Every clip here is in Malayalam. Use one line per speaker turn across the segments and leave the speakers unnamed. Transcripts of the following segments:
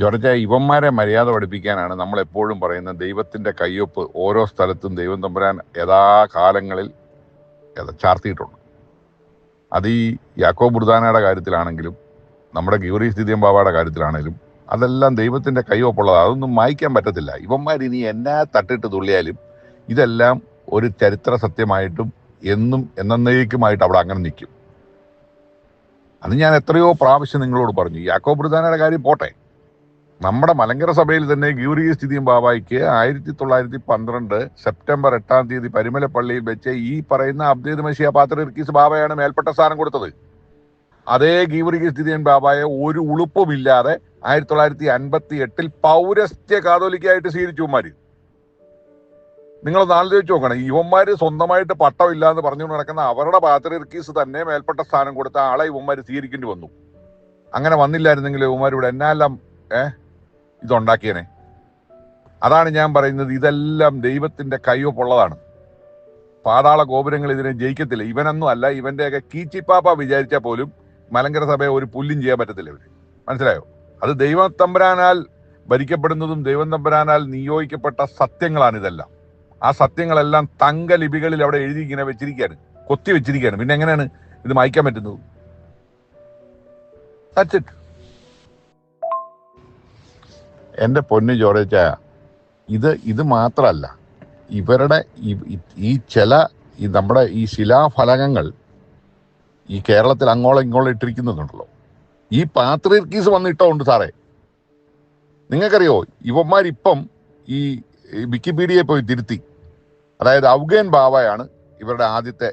ജോർജ ഇവന്മാരെ മര്യാദ പഠിപ്പിക്കാനാണ് നമ്മൾ എപ്പോഴും പറയുന്നത്. ദൈവത്തിന്റെ കയ്യൊപ്പ് ഓരോ സ്ഥലത്തും ദൈവം തമ്പുരാൻ യഥാകാലങ്ങളിൽ കാലങ്ങളിൽ ചാർത്തിയിട്ടുണ്ട്. അത് ഈ യാക്കോ ബുർദാനയുടെ കാര്യത്തിലാണെങ്കിലും നമ്മുടെ ഗീവറി സ്ഥിതി ബാബയുടെ കാര്യത്തിലാണെങ്കിലും അതെല്ലാം ദൈവത്തിന്റെ കയ്യൊപ്പുള്ളതാണ്. അതൊന്നും മായ്ക്കാൻ പറ്റത്തില്ല. ഇവന്മാർ ഇനി എന്നാ തട്ടിട്ട് തുള്ളിയാലും ഇതെല്ലാം ഒരു ചരിത്ര സത്യമായിട്ടും എന്നും എന്നേക്കുമായിട്ട് അവിടെ അങ്ങനെ നിൽക്കും. അത് ഞാൻ എത്രയോ പ്രാവശ്യം നിങ്ങളോട് പറഞ്ഞു. യാക്കോ ബുർദാനയുടെ കാര്യം പോട്ടെ. നമ്മുടെ മലങ്കര സഭയിൽ തന്നെ ഗീവറിയ സ്ഥിതിയും ബാബായിക്ക് ആയിരത്തി തൊള്ളായിരത്തി പന്ത്രണ്ട് സെപ്റ്റംബർ എട്ടാം തീയതി പരിമലപ്പള്ളിയിൽ വെച്ച് ഈ പറയുന്ന അബ്ദീദ് മഷിയ പാത്ര ഇർക്കീസ് ബാബയാണ് മേൽപ്പെട്ട സ്ഥാനം കൊടുത്തത്. അതേ ഗീവറിക സ്ഥിതിയൻ ബാബായെ ഒരു ഉളുപ്പുമില്ലാതെ ആയിരത്തി തൊള്ളായിരത്തി അൻപത്തി എട്ടിൽ പൗരസ്ത്യ കാതോലിക്കായിട്ട് സ്വീകരിച്ചു ഇവന്മാര് നിങ്ങളൊന്ന് ആലോചിച്ച് നോക്കണം ഇവന്മാര് സ്വന്തമായിട്ട് പട്ടമില്ല എന്ന് പറഞ്ഞുകൊണ്ട് നടക്കുന്ന അവരുടെ പാത്രീസ് തന്നെ മേൽപ്പെട്ട സ്ഥാനം കൊടുത്ത ആളെ ഇവന്മാര് സ്വീകരിക്കേണ്ടി വന്നു. അങ്ങനെ വന്നില്ലായിരുന്നെങ്കിൽ ഇവന്മാർ ഇവിടെ എന്നാലും ഏഹ്? ഇതുണ്ടാക്കിയനെ. അതാണ് ഞാൻ പറയുന്നത് ഇതെല്ലാം ദൈവത്തിന്റെ കൈവപ്പുള്ളതാണ് പാതാള ഗോപുരങ്ങൾ ഇതിനെ ജയിക്കത്തില്ല. ഇവനൊന്നും അല്ല ഇവന്റെയൊക്കെ കീച്ചിപ്പാപ്പ വിചാരിച്ചാൽ പോലും മലങ്കര സഭയെ ഒരു പുല്ലും ചെയ്യാൻ പറ്റത്തില്ല ഇവർ. മനസ്സിലായോ? അത് ദൈവം തമ്പുരാനാൽ ഭരിക്കപ്പെടുന്നതും ദൈവം തമ്പുരാനാൽ നിയോഗിക്കപ്പെട്ട സത്യങ്ങളാണ് ഇതെല്ലാം. ആ സത്യങ്ങളെല്ലാം തങ്ക ലിപികളിൽ അവിടെ എഴുതി ഇങ്ങനെ വെച്ചിരിക്കുകയാണ്. കൊത്തി വെച്ചിരിക്കുകയാണ്. പിന്നെ എങ്ങനെയാണ് ഇത് മായ്ക്കാൻ പറ്റുന്നത്? That's എന്റെ പൊന്നു ജോർജ ഇത് ഇത് മാത്രമല്ല ഇവരുടെ ഈ- ചില ഈ നമ്മുടെ ഈ ശിലാഫലകങ്ങൾ ഈ കേരളത്തിൽ അങ്ങോളം ഇങ്ങോളം ഇട്ടിരിക്കുന്നുണ്ടല്ലോ ഈ പാത്രീർക്കീസ് വന്നിട്ടുണ്ട് സാറേ. നിങ്ങൾക്കറിയോ ഇവന്മാരിപ്പം ഈ വിക്കിപീഡിയയെ പോയി തിരുത്തി. അതായത് ഔഗേൻ ബാവയാണ് ഇവരുടെ ആദ്യത്തെ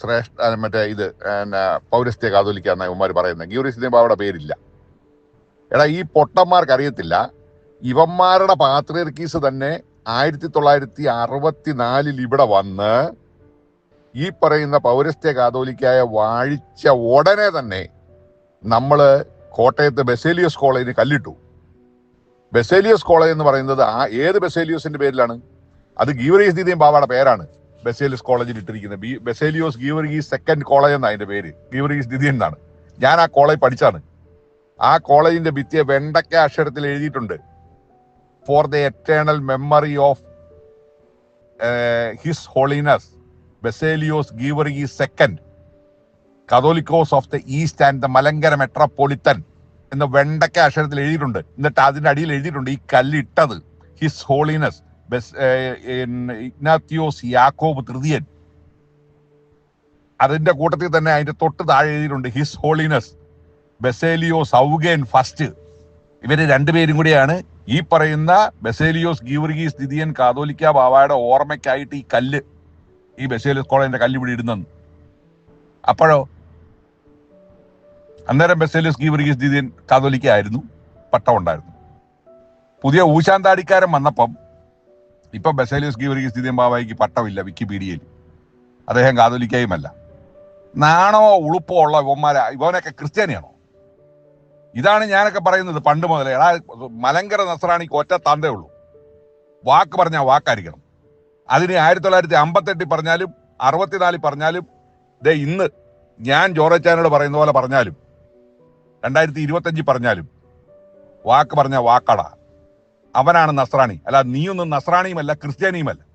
ശ്രേഷ്ഠ മറ്റേ ഇത് എന്നാ, പൗരസ്ത്യ കാതോലിക്ക എന്ന ഇവന്മാർ പറയുന്നത്. ഗീറിസ്തീൻ ബാവയുടെ പേരില്ല. എടാ ഈ പൊട്ടന്മാർക്ക് അറിയത്തില്ല ഇവന്മാരുടെ പാത്രീർക്കീസ് തന്നെ ആയിരത്തി തൊള്ളായിരത്തി അറുപത്തിനാലിൽ ഇവിടെ വന്ന് ഈ പറയുന്ന പൗരസ്ത്യ കാതോലിക്കായ വാഴിച്ച ഉടനെ തന്നെ നമ്മൾ കോട്ടയത്ത് ബെസേലിയസ് കോളേജിന് കല്ലിട്ടു. ബെസേലിയസ് കോളേജ് എന്ന് പറയുന്നത് ആ ഏത് ബെസേലിയോസിന്റെ പേരിലാണ്? അത് ഗീവറീസ് ദീദിയും ബാബയുടെ പേരാണ് ബെസേലിയസ് കോളേജിൽ ഇട്ടിരിക്കുന്നത് ബി- ബെസേലിയോസ് ഗീവറീസ് സെക്കൻഡ് കോളേജ് എന്നാണ് അതിന്റെ പേര്. ഗീവറീസ് ദിദി എന്നാണ്. ഞാൻ ആ കോളേജ് പഠിച്ചാണ്. ആ കോളേജിന്റെ ഭിത്തിയെ വെണ്ടക്ക അക്ഷരത്തിൽ എഴുതിയിട്ടുണ്ട്. For the eternal memory of his holiness Baselios ഗീവറി second catholicos of the east and the Malankara metropolitan എന്ന് വെണ്ടക്ക അക്ഷരത്തിൽ എഴുതിയിട്ടുണ്ട്. എന്നിട്ട് അതിന്റെ അടിയിൽ എഴുതിയിട്ടുണ്ട് ഈ കല്ലിട്ടത്. ഹിസ് ഹോളിനസ് ഇഗ്നാത്തിയോസ് യാക്കോബ് തൃതീയൻ അതിന്റെ കൂട്ടത്തിൽ തന്നെ അതിന്റെ തൊട്ട് താഴെ എഴുതിയിട്ടുണ്ട് his holiness Baselios Augen first ഇവർ രണ്ടുപേരും കൂടിയാണ്. ഈ പറയുന്ന ബെസേലിയോസ് ഗീവർഗീസ് ദിദിയൻ കാതോലിക്ക ബാബായുടെ ഓർമ്മയ്ക്കായിട്ട് ഈ കല്ല് ഈ ബെസേലിയോസ് കോളേജിന്റെ കല്ല് ഇവിടെ ഇടുന്നെന്ന് അപ്പോഴോ? അന്നേരം ബെസേലിയോസ് ഗീവർഗീസ് ദിദിയൻ കാതോലിക്ക ആയിരുന്നു പട്ടം ഉണ്ടായിരുന്നു. പുതിയ ഊശാന്താടിക്കാരൻ വന്നപ്പം ഇപ്പൊ ബെസേലിയോസ് ഗീവർഗീസ് ദിദിയൻ ബാബായിക്ക് പട്ടമില്ല വിക്കിപീഡിയയിൽ. അദ്ദേഹം കാതോലിക്കയുമല്ല. നാണോ ഉളുപ്പോ ഉള്ള ഇവന്മാരെ ഇവനൊക്കെ ക്രിസ്ത്യാനിയാണോ? ഇതാണ് ഞാനൊക്കെ പറയുന്നത് പണ്ട് മുതലേ. എടാ മലങ്കര നസ്രാണിക്ക് ഒറ്റ തന്തേ ഉള്ളൂ. വാക്ക് പറഞ്ഞാൽ വാക്കായിരിക്കണം. അതിന് ആയിരത്തി തൊള്ളായിരത്തി അമ്പത്തെട്ടിൽ പറഞ്ഞാലും അറുപത്തിനാലിൽ പറഞ്ഞാലും ദേ ഇന്ന് ഞാൻ ജോറച്ചാനോട് പറയുന്ന പോലെ പറഞ്ഞാലും രണ്ടായിരത്തി ഇരുപത്തഞ്ചിൽ പറഞ്ഞാലും വാക്ക് പറഞ്ഞ വാക്കടാ. അവനാണ് നസ്രാണി. അല്ല നീയൊന്നും നസ്രാണിയുമല്ല ക്രിസ്ത്യാനിയുമല്ല.